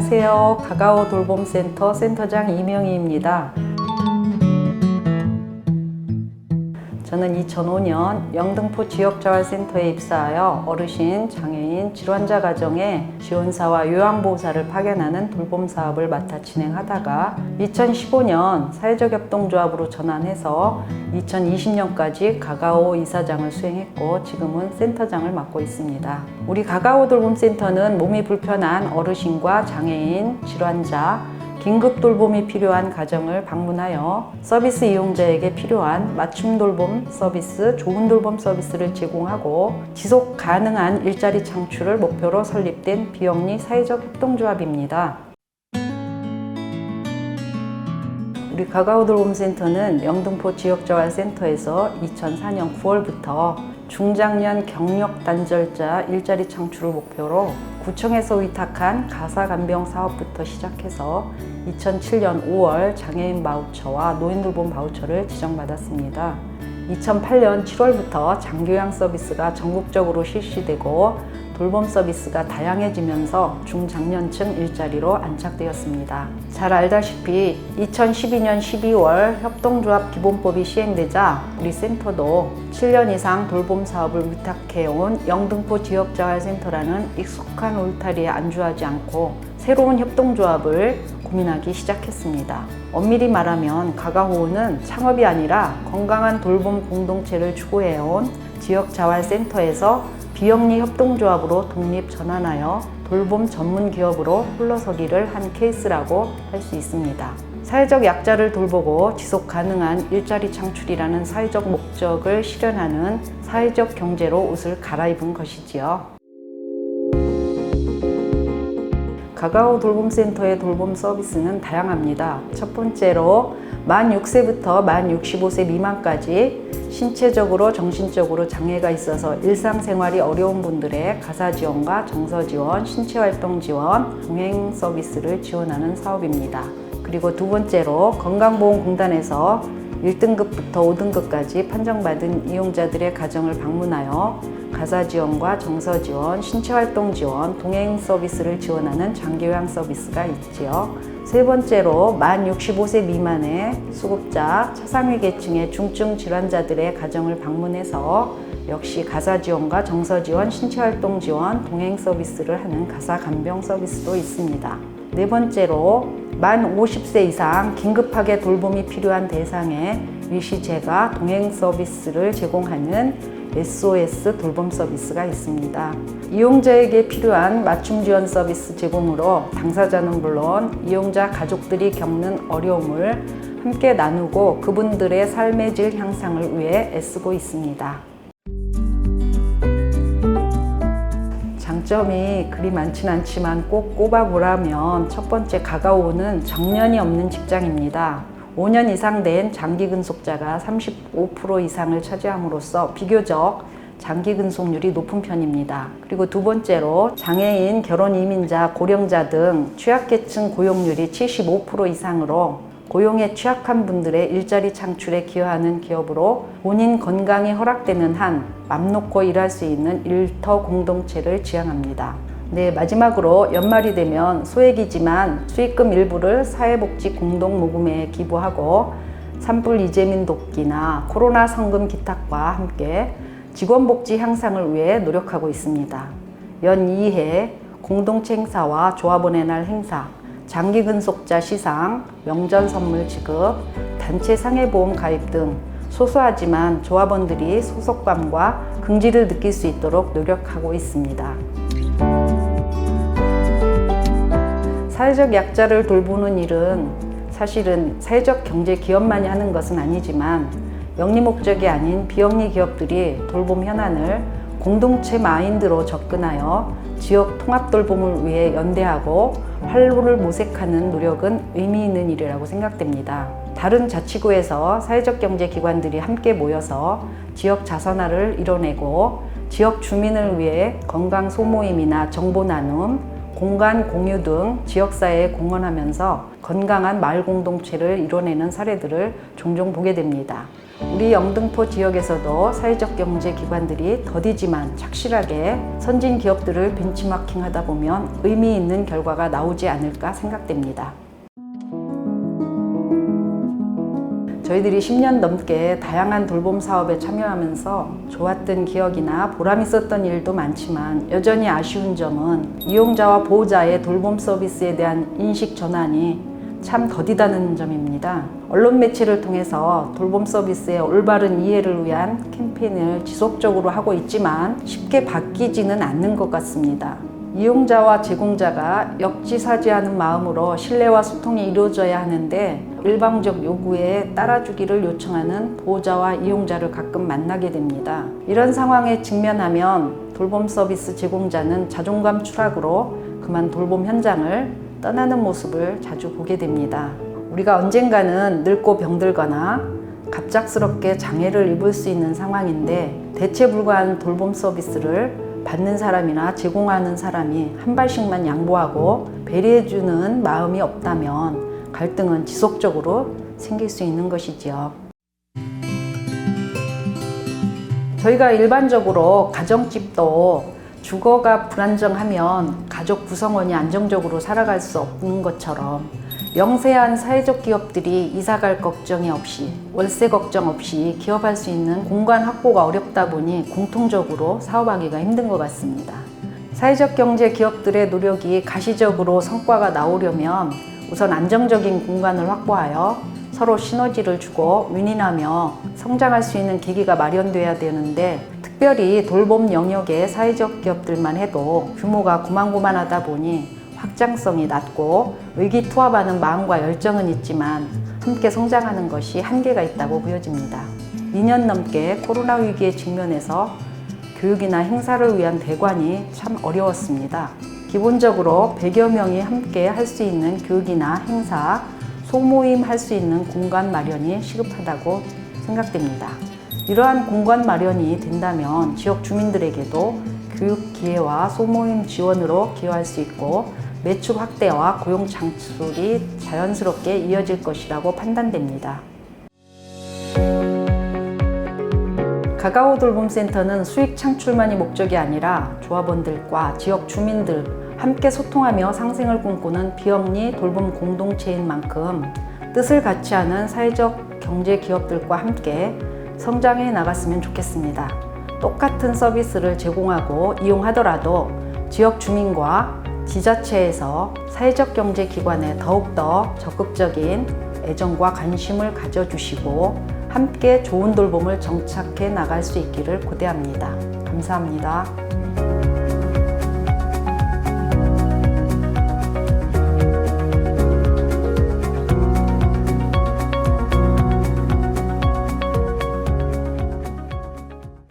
안녕하세요. 가가오 돌봄센터 센터장 이명희입니다. 저는 2005년 영등포 지역자활센터에 입사하여 어르신, 장애인, 질환자 가정에 지원사와 요양보호사를 파견하는 돌봄 사업을 맡아 진행하다가 2015년 사회적 협동조합으로 전환해서 2020년까지 가가오 이사장을 수행했고 지금은 센터장을 맡고 있습니다. 우리 가가오 돌봄센터는 몸이 불편한 어르신과 장애인, 질환자, 긴급 돌봄이 필요한 가정을 방문하여 서비스 이용자에게 필요한 맞춤 돌봄 서비스, 좋은 돌봄 서비스를 제공하고 지속 가능한 일자리 창출을 목표로 설립된 비영리 사회적 협동조합입니다. 우리 가가오 돌봄센터는 영등포 지역자활센터에서 2004년 9월부터 중장년 경력 단절자 일자리 창출을 목표로 구청에서 위탁한 가사 간병 사업부터 시작해서 2007년 5월 장애인 바우처와 노인 돌봄 바우처를 지정받았습니다. 2008년 7월부터 장교양 서비스가 전국적으로 실시되고 돌봄 서비스가 다양해지면서 중장년층 일자리로 안착되었습니다. 잘 알다시피 2012년 12월 협동조합 기본법이 시행되자 우리 센터도 7년 이상 돌봄 사업을 위탁해온 영등포 지역자활센터라는 익숙한 울타리에 안주하지 않고 새로운 협동조합을 고민하기 시작했습니다. 엄밀히 말하면 가가호는 창업이 아니라 건강한 돌봄 공동체를 추구해온 지역자활센터에서 비영리 협동조합으로 독립 전환하여 돌봄 전문 기업으로 흘러서기를 한 케이스라고 할 수 있습니다. 사회적 약자를 돌보고 지속 가능한 일자리 창출이라는 사회적 목적을 실현하는 사회적 경제로 옷을 갈아입은 것이지요. 가가오 돌봄센터의 돌봄 서비스는 다양합니다. 첫 번째로 만 6세부터 만 65세 미만까지 신체적으로 정신적으로 장애가 있어서 일상생활이 어려운 분들의 가사 지원과 정서 지원, 신체 활동 지원, 동행 서비스를 지원하는 사업입니다. 그리고 두 번째로 건강보험공단에서 1등급부터 5등급까지 판정받은 이용자들의 가정을 방문하여 가사 지원과 정서 지원, 신체 활동 지원, 동행 서비스를 지원하는 장기요양 서비스가 있지요. 세 번째로 만 65세 미만의 수급자, 차상위 계층의 중증 질환자들의 가정을 방문해서 역시 가사 지원과 정서 지원, 신체 활동 지원, 동행 서비스를 하는 가사 간병 서비스도 있습니다. 네 번째로 만 50세 이상 긴급하게 돌봄이 필요한 대상에 일시제가 동행 서비스를 제공하는 SOS 돌봄 서비스가 있습니다. 이용자에게 필요한 맞춤 지원 서비스 제공으로 당사자는 물론 이용자 가족들이 겪는 어려움을 함께 나누고 그분들의 삶의 질 향상을 위해 애쓰고 있습니다. 장점이 그리 많진 않지만 꼭 꼽아보라면 첫 번째 가가오는 정년이 없는 직장입니다. 5년 이상 된 장기 근속자가 35% 이상을 차지함으로써 비교적 장기 근속률이 높은 편입니다. 그리고 두 번째로 장애인, 결혼 이민자, 고령자 등 취약계층 고용률이 75% 이상으로 고용에 취약한 분들의 일자리 창출에 기여하는 기업으로 본인 건강이 허락되는 한 맘 놓고 일할 수 있는 일터 공동체를 지향합니다. 네, 마지막으로 연말이 되면 소액이지만 수익금 일부를 사회복지 공동모금회에 기부하고 산불 이재민 돕기나 코로나 성금 기탁과 함께 직원복지 향상을 위해 노력하고 있습니다. 연 2회 공동체 행사와 조합원의 날 행사, 장기 근속자 시상, 명절 선물 지급, 단체 상해보험 가입 등 소소하지만 조합원들이 소속감과 긍지를 느낄 수 있도록 노력하고 있습니다. 사회적 약자를 돌보는 일은 사실은 사회적 경제 기업만이 하는 것은 아니지만 영리 목적이 아닌 비영리 기업들이 돌봄 현안을 공동체 마인드로 접근하여 지역 통합 돌봄을 위해 연대하고 활로를 모색하는 노력은 의미 있는 일이라고 생각됩니다. 다른 자치구에서 사회적 경제 기관들이 함께 모여서 지역 자선화를 이뤄내고 지역 주민을 위해 건강 소모임이나 정보 나눔, 공간 공유 등 지역사회에 공헌하면서 건강한 마을 공동체를 이뤄내는 사례들을 종종 보게 됩니다. 우리 영등포 지역에서도 사회적 경제 기관들이 더디지만 착실하게 선진 기업들을 벤치마킹 하다 보면 의미 있는 결과가 나오지 않을까 생각됩니다. 저희들이 10년 넘게 다양한 돌봄 사업에 참여하면서 좋았던 기억이나 보람 있었던 일도 많지만 여전히 아쉬운 점은 이용자와 보호자의 돌봄 서비스에 대한 인식 전환이 참 더디다는 점입니다. 언론 매체를 통해서 돌봄 서비스의 올바른 이해를 위한 캠페인을 지속적으로 하고 있지만 쉽게 바뀌지는 않는 것 같습니다. 이용자와 제공자가 역지사지하는 마음으로 신뢰와 소통이 이루어져야 하는데 일방적 요구에 따라주기를 요청하는 보호자와 이용자를 가끔 만나게 됩니다. 이런 상황에 직면하면 돌봄 서비스 제공자는 자존감 추락으로 그만 돌봄 현장을 떠나는 모습을 자주 보게 됩니다. 우리가 언젠가는 늙고 병들거나 갑작스럽게 장애를 입을 수 있는 상황인데 대체 불가한 돌봄 서비스를 받는 사람이나 제공하는 사람이 한 발씩만 양보하고 배려해주는 마음이 없다면 갈등은 지속적으로 생길 수 있는 것이지요. 저희가 일반적으로 가정집도 주거가 불안정하면 가족 구성원이 안정적으로 살아갈 수 없는 것처럼 영세한 사회적 기업들이 이사갈 걱정이 없이 월세 걱정 없이 기업할 수 있는 공간 확보가 어렵다 보니 공통적으로 사업하기가 힘든 것 같습니다. 사회적 경제 기업들의 노력이 가시적으로 성과가 나오려면 우선 안정적인 공간을 확보하여 서로 시너지를 주고 윈윈하며 성장할 수 있는 계기가 마련돼야 되는데 특별히 돌봄 영역의 사회적 기업들만 해도 규모가 고만고만하다 보니 확장성이 낮고 의기투합하는 마음과 열정은 있지만 함께 성장하는 것이 한계가 있다고 보여집니다. 2년 넘게 코로나 위기에 직면해서 교육이나 행사를 위한 대관이 참 어려웠습니다. 기본적으로 100여 명이 함께 할 수 있는 교육이나 행사, 소모임 할 수 있는 공간 마련이 시급하다고 생각됩니다. 이러한 공간 마련이 된다면 지역 주민들에게도 교육 기회와 소모임 지원으로 기여할 수 있고 매출 확대와 고용 창출이 자연스럽게 이어질 것이라고 판단됩니다. 가가오 돌봄센터는 수익 창출만이 목적이 아니라 조합원들과 지역 주민들 함께 소통하며 상생을 꿈꾸는 비영리 돌봄 공동체인 만큼 뜻을 같이 하는 사회적 경제 기업들과 함께 성장해 나갔으면 좋겠습니다. 똑같은 서비스를 제공하고 이용하더라도 지역 주민과 지자체에서 사회적 경제 기관에 더욱더 적극적인 애정과 관심을 가져주시고 함께 좋은 돌봄을 정착해 나갈 수 있기를 고대합니다. 감사합니다.